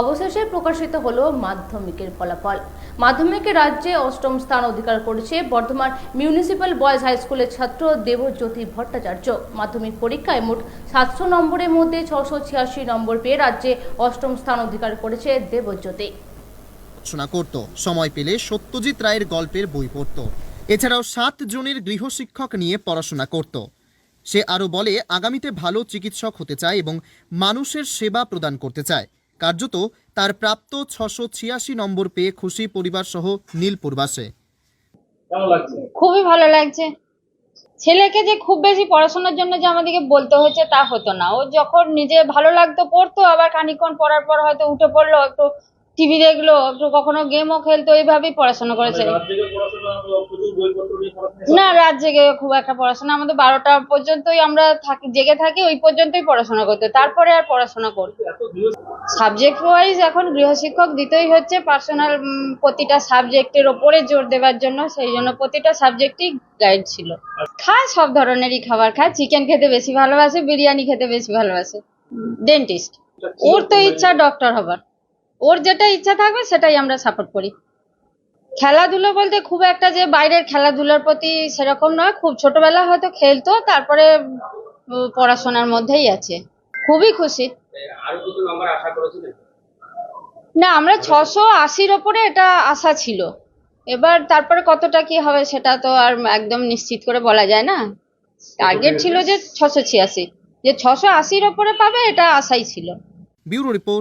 অবশেষে প্রকাশিত হলো মাধ্যমিকের ফলাফল। মাধ্যমিকে রাজ্যে অষ্টম স্থান অধিকার করেছে বর্ধমান মিউনিসিপ্যাল বয়েজ হাই স্কুলের ছাত্র দেবজ্যোতি ভট্টাচার্য। মাধ্যমিক পরীক্ষায় মোট সাতশো নম্বরের মধ্যে ছশো ছিয়াশি নম্বর পেয়ে রাজ্যে অষ্টম স্থান অধিকার করেছে দেবজ্যোতি। পড়াশোনা করত। সময় পেলে সত্যজিৎ রায়ের গল্পের বই পড়ত। এছাড়াও সাত জনের গৃহশিক্ষক নিয়ে পড়াশোনা করত। সে আরও বলে, আগামীতে ভালো চিকিৎসক হতে চায় এবং মানুষের সেবা প্রদান করতে চায়। কার্যত তার প্রাপ্ত ছশো ছিয়াশি নম্বর পেয়ে খুশি পরিবার সহ নীলপুরবাসে খুবই ভালো লাগছে। ছেলেকে যে খুব বেশি পড়াশোনার জন্য যে আমাদেরকে বলতে হচ্ছে তা হতো না। ও যখন নিজে ভালো লাগতো পড়তো আবার খানিক্ষণ পড়ার পর হয়তো উঠে পড়ল একটু টিভি দেখল একটু কখনো গেমও খেলতো এইভাবেই পড়াশোনা করেছে। পড়াশোনা না রাত জেগে খুব একটা পড়াশোনা আমাদের বারোটা পর্যন্তই আমরা থাকি জেগে থাকি ওই পর্যন্তই পড়াশোনা করতে। তারপরে আর পড়াশোনা করতো সাবজেক্ট ওয়াইজ এখন গৃহশিক্ষক দিতেই হচ্ছে পার্সোনাল প্রতিটা সাবজেক্টের ওপরে জোর দেওয়ার জন্য সেই জন্য প্রতিটা সাবজেক্টই গাইড ছিল। খায় সব ধরনেরই খাবার খায়। চিকেন খেতে বেশি ভালোবাসে বিরিয়ানি খেতে বেশি ভালোবাসে। ডেন্টিস্ট ওর তো ইচ্ছা ডক্টর হবার। ওর যেটা ইচ্ছা থাকবে সেটাই আমরা সাপোর্ট করি। খেলাধুলো বলতে খুব একটা যে বাইরের খেলাধুলার প্রতি সেরকম নয়, খুব ছোটবেলা হয়তো খেলতো, তারপরে পড়াশোনার মধ্যেই আছে। খুবই খুশি। না, আমরা ছশো আশির ওপরে এটা আশা ছিল। এবার তারপরে কতটা কি হবে সেটা তো আর একদম নিশ্চিত করে বলা যায় না। টার্গেট ছিল যে ছশো ছিয়াশি। যে ছশো আশির ওপরে পাবে, এটা আশাই ছিল। Bureau report.